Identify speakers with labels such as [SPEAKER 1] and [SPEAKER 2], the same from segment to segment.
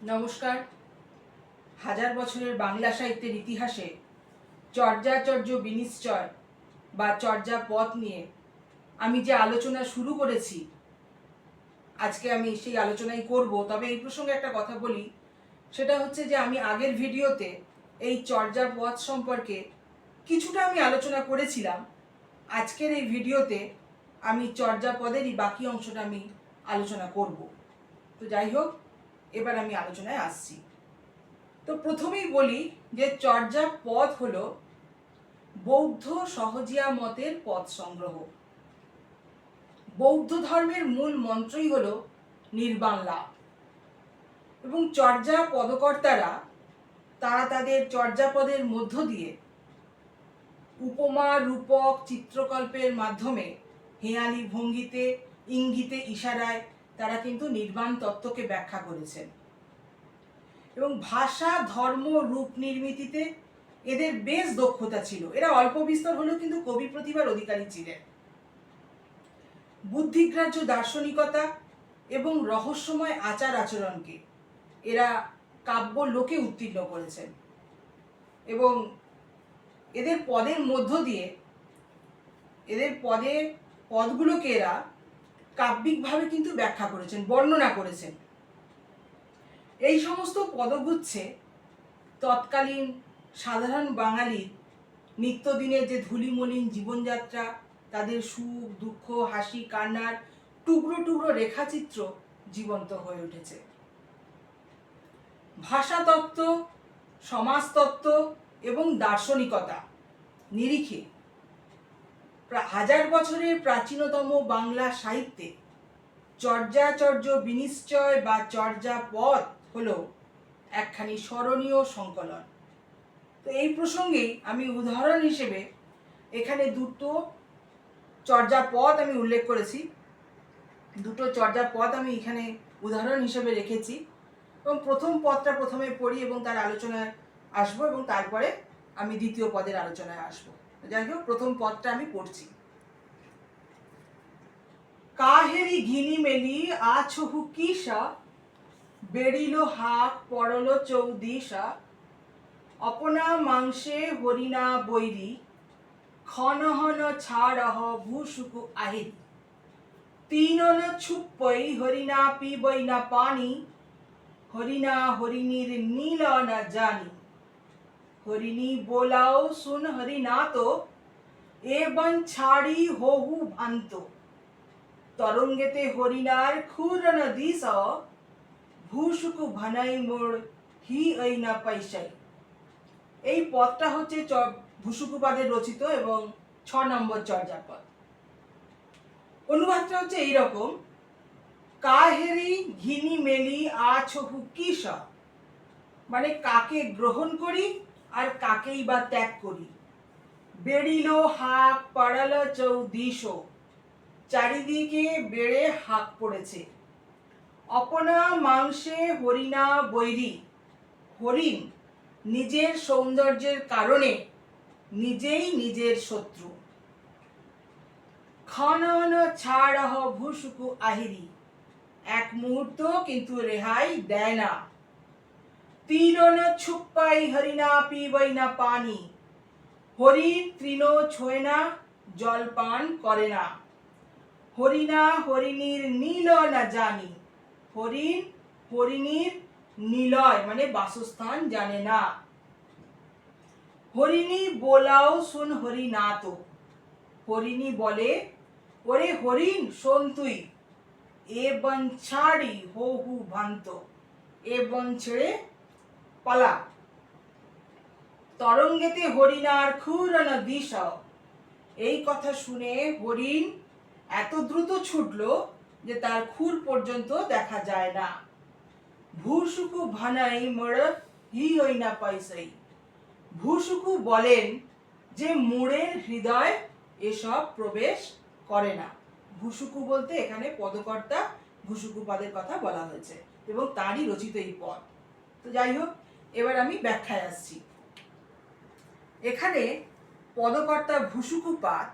[SPEAKER 1] নমস্কার। হাজার বছরের বাংলা সাহিত্যের ইতিহাসে চর্যাচর্য বিনিশ্চয় বা চর্যা পথ নিয়ে আমি যে আলোচনা শুরু করেছি, আজকে আমি সেই আলোচনাই করব। তবে এই প্রসঙ্গে একটা কথা বলি, সেটা হচ্ছে যে আমি আগের ভিডিওতে এই চর্যা পথ সম্পর্কে কিছুটা আমি আলোচনা করেছিলাম। আজকের এই ভিডিওতে আমি চর্যা পদেরই বাকি অংশটা আমি আলোচনা করব। তো যাই হোক এবার আমি আলোচনায় আসছি। তো প্রথমেই বলি যে চর্যা পথ হলো বৌদ্ধ সহজিয়া মতের পথ সংগ্রহ। বৌদ্ধ ধর্মের মূল মন্ত্রই হলো নির্বাণ লাভ। এবং চর্যা পদকর্তারা, তারা তাদের চর্যাপদের মধ্য দিয়ে উপমা, রূপক, চিত্রকল্পের মাধ্যমে হেয়ালি ভঙ্গিতে, ইঙ্গিতে, ইশারায় তারা কিন্তু নির্বাণ তত্ত্বকে ব্যাখ্যা করেছেন। এবং ভাষা, ধর্ম, রূপ নির্মিতিতে এদের বেশ দক্ষতা ছিল। এরা অল্প বিস্তর হলেও কিন্তু কবি প্রতিভার অধিকারী ছিলেন। বুদ্ধিগ্রাহ্য দার্শনিকতা এবং রহস্যময় আচার আচরণকে এরা কাব্য লোকে উত্তীর্ণ করেছেন। এবং এদের পদের মধ্য দিয়ে, এদের পদে, পদগুলোকে এরা কাব্যিকভাবে কিন্তু ব্যাখ্যা করেছেন, বর্ণনা করেছেন। এই সমস্ত পদগুচ্ছে তৎকালীন সাধারণ বাঙালির নিত্যদিনের যে ধুলিমলিন জীবনযাত্রা, তাদের সুখ, দুঃখ, হাসি, কান্নার টুকরো টুকরো রেখাচিত্র জীবন্ত হয়ে উঠেছে। ভাষাতত্ত্ব, সমাজতত্ত্ব এবং দার্শনিকতা নিরিখে হাজার বছরের প্রাচীনতম বাংলা সাহিত্যে চর্যাচর্য বিনিশ্চয় বা চর্যাপদ হল একখানি স্মরণীয় সংকলন। তো এই প্রসঙ্গেই আমি উদাহরণ হিসেবে এখানে দুটো চর্যাপদ আমি উল্লেখ করেছি। দুটো চর্যা চর্যাপদ আমি এখানে উদাহরণ হিসেবে রেখেছি এবং প্রথম পদটা প্রথমে পড়ি এবং তার আলোচনায় আসব এবং তারপরে আমি দ্বিতীয় পদের আলোচনায় আসব। যাই হোক, প্রথম পদটা আমি পড়ছি। কাহেরি ঘিনি মেলি আছহু কিসা, বেড়িল হাক পড়ল চৌদিশা, অপনা মাংসে হরিণা বৈরি খনহন ছাড়হ ভূসুকু আহিরি তিনন ছুপ্পই হরিণা পিবই না পানি, হরিণা হরিণীর নীল না জানি। হরিণী বোলাও শুন হরিণা তো এ বন ছাড়ি হহু ভান্ত তরঙ্গেতে হরিণার ক্ষুরন দিস ভূসুকু ভানাই মোড় হি এই না পয়সাই এই পদটা হচ্ছে ভূসুকুপাদের রচিত এবং ছ নম্বর চর্যাপদ অনুবাদটা হচ্ছে এইরকম কাহেরি ঘিনি মেলি আছহু কিস মানে কাকে গ্রহণ করি আর কাকেই বা ত্যাগ করি? বেড়িল হাক, পাড়াল চৌদিশ। চারিদিকে বেড়ে হাক পড়েছে। অপনা মাংসে হরিণা বৈরি। হরিণ নিজের সৌন্দর্যের কারণে নিজেই নিজের শত্রু। খনন ছাড়হ ভূসুকু আহিরি। এক মুহূর্ত কিন্তু রেহাই দেয় না। তীরন ছুপ্পাই হরিণা পিবই না পানি হরিণ তৃণ ছোয় না জল পান করে না হরিণা হরিণীর নীল না জানি হরিণ হরিণীর নিলয় মানে বাসস্থান জানে না হরিণী বোলাও শুন হরিনাথ হরিণী বলে ওরে হরিণ শোন তুই এ বন ছাড়ি হো হু ভান্ত এ বন ছেড়ে পালা তরঙ্গেতে হরিণার ক্ষুরণ দিশ এই কথা শুনে হরিণ এত দ্রুত ছুটলো যে তার খুর পর্যন্ত দেখা যায় না। ভূসুকু ভানাই মড় হি হই না পাইসাই ভূসুকু বলেন যে মুড়ের হৃদয় এসব প্রবেশ করে না। ভূসুকু বলতে এখানে পদকর্তা ভূসুকু পদের কথা বলা হয়েছে এবং তারই রচিত এই পদ। তো যাই হোক এবার আমি ব্যাখ্যায় আসছি। এখানে পদকর্তা ভূসুকুপাত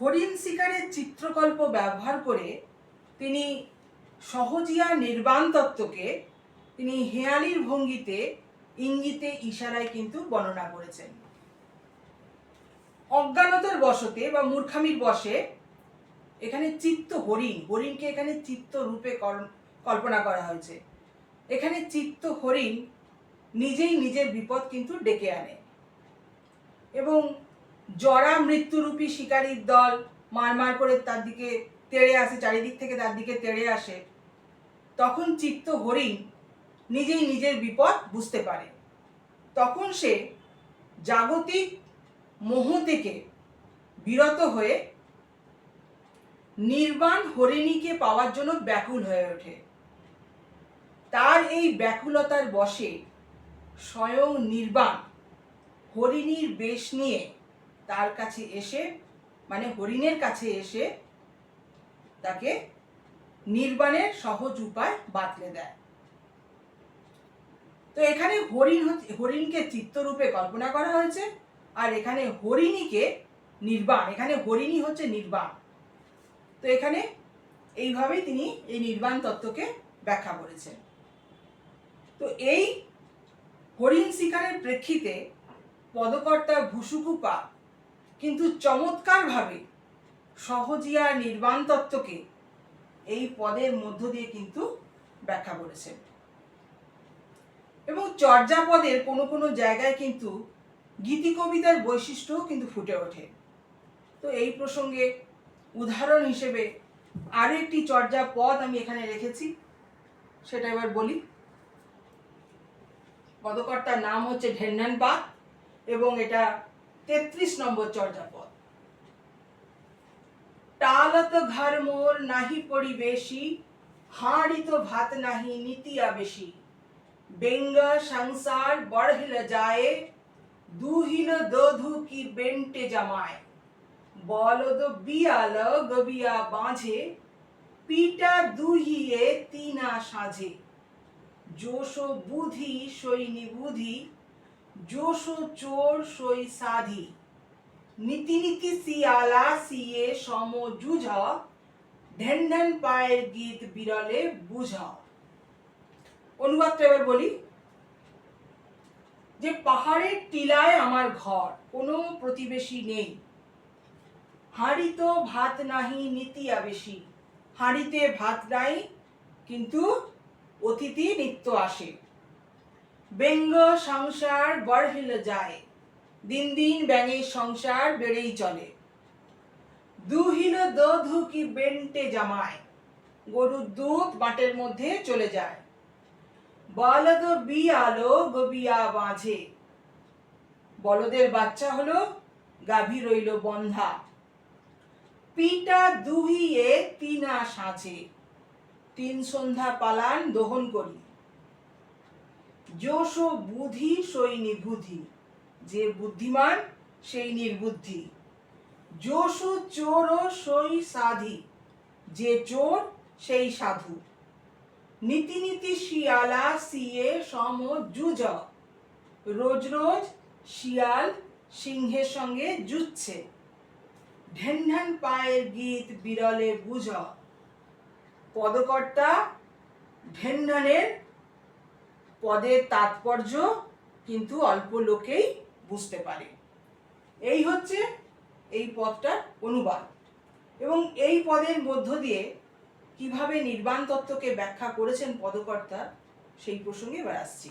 [SPEAKER 1] হরিণ শিকারের চিত্রকল্প ব্যবহার করে তিনি সহজিয়া নির্বাণ তত্ত্বকে তিনি হেয়ালির ভঙ্গিতে ইঙ্গিতে ইশারায় কিন্তু বর্ণনা করেছেন। অজ্ঞানতার বশতে বা মূর্খামির বশে এখানে চিত্ত হরিণ, হরিণকে এখানে চিত্ত রূপে কল্পনা করা হয়েছে। এখানে চিত্ত হরিণ নিজেই নিজের বিপদ কিন্তু ডেকে আনে। এবং জরা মৃত্যুরূপী শিকারীর দল মার মার করে তার দিকে তেড়ে আসে, চারিদিক থেকে তার দিকে তেড়ে আসে, তখন চিত্ত হরিণ নিজেই নিজের বিপদ বুঝতে পারে। তখন সে জাগতিক মোহ থেকে বিরত হয়ে নির্বাণ হরিণীকে পাওয়ার জন্য ব্যাকুল হয়ে ওঠে। তার এই ব্যাকুলতার বশে স্বয়ং নির্বাণ। হরিণীর বেশ নিয়ে তার কাছে এসে মানে হরিণের কাছে এসে তাকে নির্বাণের সহজ উপায় বাতলে দেয়। তো এখানে হরিণ হচ্ছে- হরিণকে চিত্তরূপে কল্পনা করা হয়েছে, আর এখানে হরিণীকে নির্বাণ, এখানে হরিণী হচ্ছে নির্বাণ। তো এখানে এইভাবেই তিনি এই নির্বাণ তত্ত্বকে ব্যাখ্যা করেছেন। তো এই হরিণ শিকারের প্রেক্ষিতে পদকর্তা ভুসুকুপা কিন্তু চমৎকারভাবে সহজিয়া নির্বাণ তত্ত্বকে এই পদের মধ্য দিয়ে কিন্তু ব্যাখ্যা করেছেন এবং চর্যাপদের কোনো কোনো জায়গায় কিন্তু গীতি কবিতার বৈশিষ্ট্যও কিন্তু ফুটে ওঠে। তো এই প্রসঙ্গে উদাহরণ হিসেবে আরও একটি চর্যা পদ আমি এখানে রেখেছি, সেটা এবার বলি। পদকর্তার নাম হচ্ছে ঢেন্নান পাত এবং এটা তেত্রিশ নম্বর চর্যাপদ। টালত ঘর মোর নাহি পরিবেশি হাঁড়িত ভাত নাহি নীতি আবেশি। বেঙ্গ সংসার বড়হিল যায়, দুহিল দধু কি বেন্টে জামায়। বলদ বিয়াল গবিয়া বাঁঝে, পিটা দুহিয়ে তিনা সাঝে যোশ বুধি সৈনি বুধি যোশ চোর সই সাধি নীতি নীতি সিয়ালা সিয়ে সম জুঝ ঢেন পায়ের গীত বিরলে বুঝ অনুবাদটা এবার বলি। যে পাহাড়ের টিলায় আমার ঘর, কোনো প্রতিবেশী নেই। হাঁড়িতো ভাত নাহি নীতি আবেশি। হাঁড়িতে ভাত নাই, কিন্তু অতিথি নিত্য আসে। ব্যঙ্গ সংসার বড়হিল যায়, দিন দিন ব্যাঙের সংসার বেড়েই চলে। দুহিল দধু কি বেন্টে জামায়, গরুর দুধ বাটের মধ্যে চলে যায়। বলদ বি আলো গবিয়া বাঁঝে বলদের বাচ্চা হলো গাভী রইল বন্ধা। পিটা দুহিয়ে তিনা সাঁচে তিন সন্ধ্যা পালান দহন করি। যোশ বুধি সই নিবুধি, যে বুদ্ধিমান সেই নির্বুদ্ধি। যোশ চোর সই সাধি, যে চোর সেই সাধু। নীতি নীতি শিয়ালা সিয়ে সম যুজ, রোজ রোজ শিয়াল সিংহের সঙ্গে জুচ্ছে ঢেন ঢেন পায়ের গীত বিরলে বুঝ। পদকর্তা ঢেনঢানের পদের তাৎপর্য কিন্তু অল্প লোকেই বুঝতে পারে। এই হচ্ছে এই পদটার অনুবাদ। এবং এই পদের মধ্য দিয়ে কীভাবে নির্বাণ তত্ত্বকে ব্যাখ্যা করেছেন পদকর্তা, সেই প্রসঙ্গে এবার আসছি।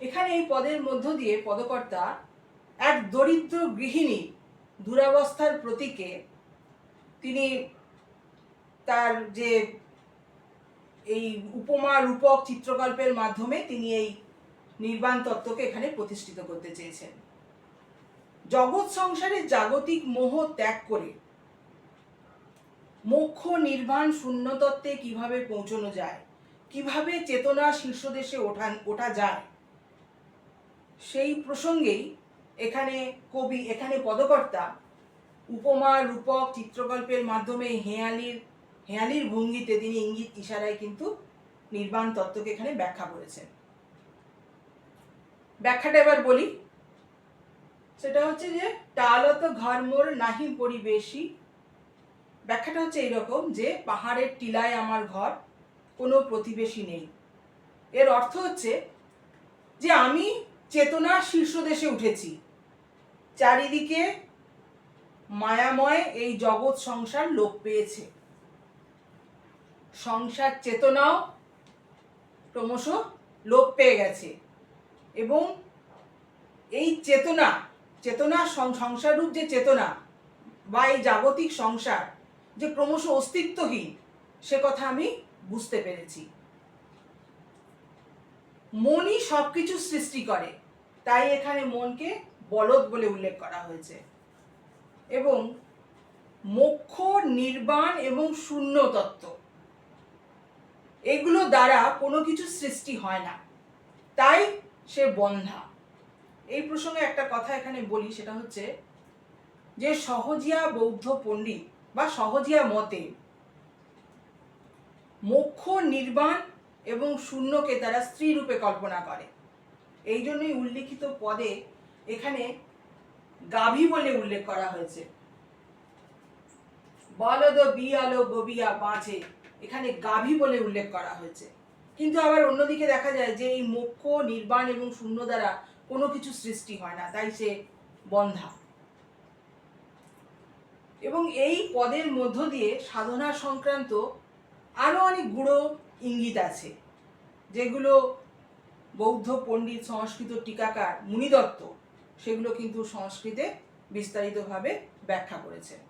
[SPEAKER 1] এখানে এই পদের মধ্য দিয়ে পদকর্তা এক দরিদ্র গৃহিণী দুরাবস্থার প্রতীকে তিনি তার যে এই উপমা রূপক চিত্রকল্পের মাধ্যমে তিনি এই নির্বাণ তত্ত্বকে এখানে প্রতিষ্ঠিত করতে চেয়েছেন। জগৎ সংসারে জাগতিক মোহ ত্যাগ করে মোক্ষ নির্বাণ শূন্যতত্ত্বে কীভাবে পৌঁছানো যায়, কীভাবে চেতনা শীর্ষদেশে ওঠান ওঠা যায়, সেই প্রসঙ্গেই এখানে কবি, এখানে পদকর্তা উপমা রূপক চিত্রকল্পের মাধ্যমে হেয়ালির হেয়ালির ভঙ্গিতে তিনি ইঙ্গিত ইশারায় কিন্তু নির্বাণ তত্ত্বকে এখানে ব্যাখ্যা করেছেন। ব্যাখ্যাটা এবার বলি। সেটা হচ্ছে যে, টালত ঘরমোর নাহি পরিবেশী। ব্যাখ্যাটা হচ্ছে এইরকম যে, পাহাড়ের টিলায় আমার ঘর, কোনো প্রতিবেশী নেই। এর অর্থ হচ্ছে যে, আমি চেতনার শীর্ষদেশে উঠেছি। চারিদিকে মায়াময় এই জগৎ সংসার লোপ পেয়েছে। সংসার চেতনাও ক্রমশ লোপ পেয়ে গেছে। এবং এই চেতনা চেতনা সংসাররূপ যে চেতনা বা এই জাগতিক সংসার যে ক্রমশ অস্তিত্বহীন, সে কথা আমি বুঝতে পেরেছি। মনই সবকিছু সৃষ্টি করে, তাই এখানে মনকে বলদ বলে উল্লেখ করা হয়েছে। এবং মোক্ষ, নির্বাণ এবং শূন্য তত্ত্ব এগুলো দ্বারা কোনো কিছু সৃষ্টি হয় না। তাই সে বন্ধা। এই প্রসঙ্গে একটা কথা এখানে বলি, সেটা হচ্ছে যে সহজিয়া বৌদ্ধ পণ্ডিত বা সহজিয়া মতে মোক্ষ, নির্বাণ এবং শূন্যকে তারা স্ত্রী রূপে কল্পনা করে। এই জন্যই উল্লিখিত পদে এখানে গাভী বলে উল্লেখ করা হয়েছে। বলদ বিয়ালো গবিয়া বাঁচে। এখানে গাভী বলে উল্লেখ করা হয়েছে। কিন্তু আবার অন্যদিকে দেখা যায় যে এই মোক্ষ, নির্বাণ এবং শূন্য দ্বারা কোনো কিছু সৃষ্টি হয় না, তাই সে বন্ধা। এবং এই পদের মধ্য দিয়ে সাধনা সংক্রান্ত আরও অনেক গুঁড়ো ইঙ্গিত আছে, যেগুলো বৌদ্ধ, পণ্ডিত, সংস্কৃত টিকাকার মুনিদত্ত সেগুলো কিন্তু সংস্কৃতে বিস্তারিতভাবে ব্যাখ্যা করেছেন।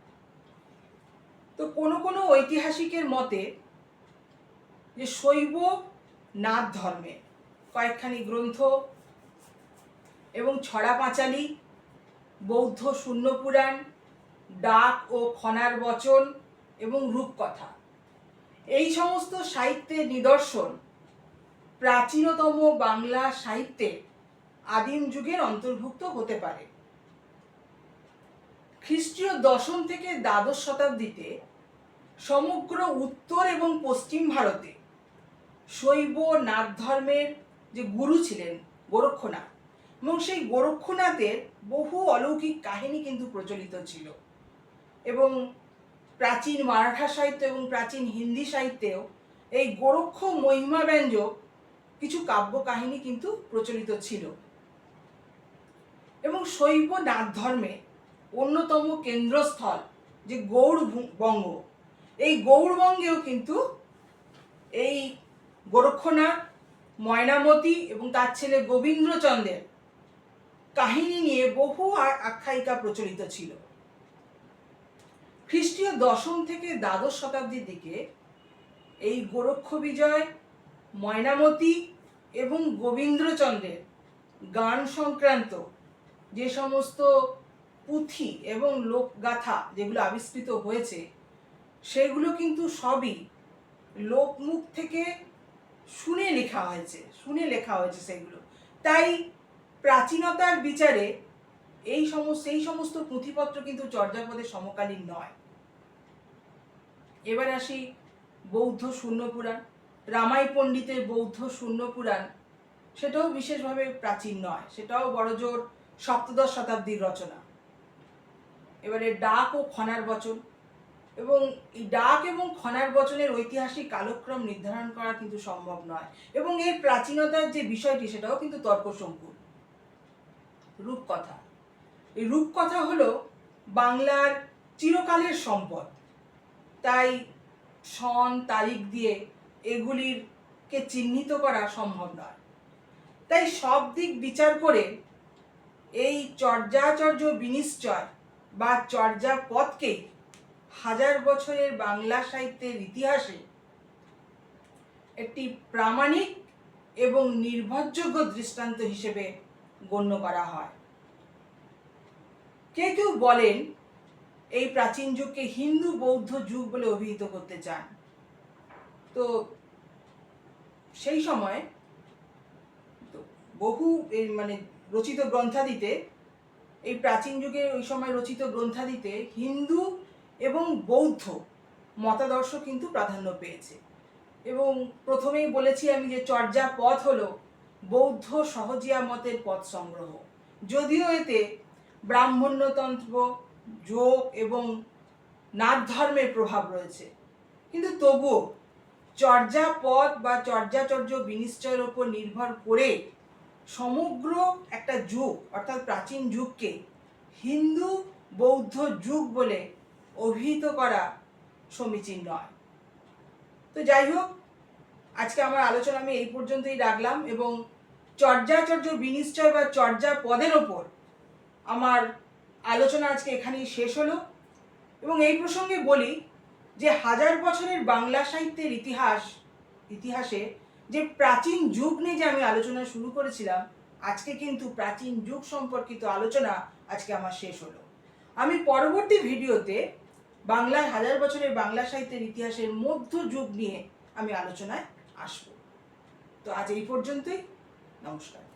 [SPEAKER 1] তো কোনো কোনো ঐতিহাসিকের মতে যে শৈব নাথ ধর্মে কয়েকখানি গ্রন্থ এবং ছড়া পাঁচালি, বৌদ্ধ শূন্যপুরাণ ডাক ও খনার বচন এবং রূপকথা। এই সমস্ত সাহিত্যের নিদর্শন প্রাচীনতম বাংলা সাহিত্যে আদিম যুগের অন্তর্ভুক্ত হতে পারে। খ্রিস্টীয় দশম থেকে দ্বাদশ শতাব্দীতে সমগ্র উত্তর এবং পশ্চিম ভারতে শৈব নাথ ধর্মের যে গুরু ছিলেন গোরক্ষনাথ, এবং সেই গোরক্ষনাথের বহু অলৌকিক কাহিনী কিন্তু প্রচলিত ছিল। এবং প্রাচীন মারাঠা সাহিত্য এবং প্রাচীন হিন্দি সাহিত্যেও এই গোরক্ষ মহিমা ব্যঞ্জক কিছু কাব্য কাহিনী কিন্তু প্রচলিত ছিল। এবং শৈব নাথ ধর্মে অন্যতম কেন্দ্রস্থল যে গৌড়বঙ্গ এই গৌড়বঙ্গেও কিন্তু এই গোরক্ষনাথ ময়নামতি এবং তার ছেলে গোবিন্দ্রচন্দ্রের কাহিনী নিয়ে বহু আখ্যায়িকা প্রচলিত ছিল। খ্রিস্টীয় দশম থেকে দ্বাদশ শতাব্দীর দিকে এই গোরক্ষ বিজয়, ময়নামতি এবং গোবিন্দ্রচন্দ্রের গান সংক্রান্ত যে সমস্ত পুঁথি এবং লোকগাথা যেগুলো আবিষ্কৃত হয়েছে সেগুলো কিন্তু সবই লোকমুখ থেকে শুনে লেখা হয়েছে, শুনে লেখা হয়েছে সেগুলো। তাই প্রাচীনতার বিচারে এই সমস্ত এই সমস্ত পুঁথিপত্র কিন্তু চর্যাপদের সমকালীন নয়। এবার আসি বৌদ্ধ শূন্য পুরাণ। রামাই পণ্ডিতের বৌদ্ধ শূন্য পুরাণ, সেটাও বিশেষভাবে প্রাচীন নয়, সেটাও বড়জোর সপ্তদশ শতাব্দীর রচনা। এবারে ডাক ও খনার বচন। এবং এই ডাক এবং খনার বচনের ঐতিহাসিক কালক্রম নির্ধারণ করা কিন্তু সম্ভব নয়। এবং এর প্রাচীনতার যে বিষয়টি, সেটাও কিন্তু তর্কসঙ্কুল রূপকথা। এই রূপকথা হলো বাংলার চিরকালের সম্পদ। তাই সন, তারিখ দিয়ে এগুলির কে চিহ্নিত করা সম্ভব নয়। তাই সব দিক বিচার করে এই চর্যাচর্য বিনিশ্চয় বা চর্যা পথকেই হাজার বছরের বাংলা সাহিত্যের ইতিহাসে একটি প্রামাণিক এবং নির্ভরযোগ্য দৃষ্টান্ত হিসেবে গণ্য করা হয়। কে কেউ বলেন, এই প্রাচীন যুগকে হিন্দু বৌদ্ধ যুগ বলে অভিহিত করতে চান। তো সেই সময় বহু মানে রচিত গ্রন্থাদিতে, এই প্রাচীন যুগে ওই সময় রচিত গ্রন্থাদিতে হিন্দু এবং বৌদ্ধ মতাদর্শ কিন্তু প্রাধান্য পেয়েছে। এবং প্রথমেই বলেছি আমি যে চর্যা পথ হলো বৌদ্ধ সহজিয়া মতের পথ সংগ্রহ। যদিও এতে ব্রাহ্মণ্যতন্ত্র, যোগ এবং নাথ ধর্মের প্রভাব রয়েছে। কিন্তু তবুও চর্যাপদ বা চর্যাচর্য বিনিশ্চয়ের ওপর নির্ভর করে সমগ্র একটা যুগ, অর্থাৎ প্রাচীন যুগকে হিন্দু বৌদ্ধ যুগ বলে অভিহিত করা সমীচীন নয়। তো যাই হোক, আজকে আমার আলোচনা আমি এই পর্যন্তই রাখলাম এবং চর্যাচর্য বিনিশ্চয় বা চর্যা পদের ওপর আমার আলোচনা আজকে এখানেই শেষ হলো এবং এই প্রসঙ্গে বলি যে হাজার বছরের বাংলা সাহিত্যের ইতিহাস, ইতিহাসে যে প্রাচীন যুগ নিয়ে যে আমি আলোচনা শুরু করেছিলাম, আজকে কিন্তু প্রাচীন যুগ সম্পর্কিত আলোচনা আজকে আমার শেষ হলো। আমি পরবর্তী ভিডিওতে বাংলার হাজার বছরের বাংলা সাহিত্যের ইতিহাসের মধ্য যুগ নিয়ে আমি আলোচনায় আসব। তো আজ এই পর্যন্তই, নমস্কার।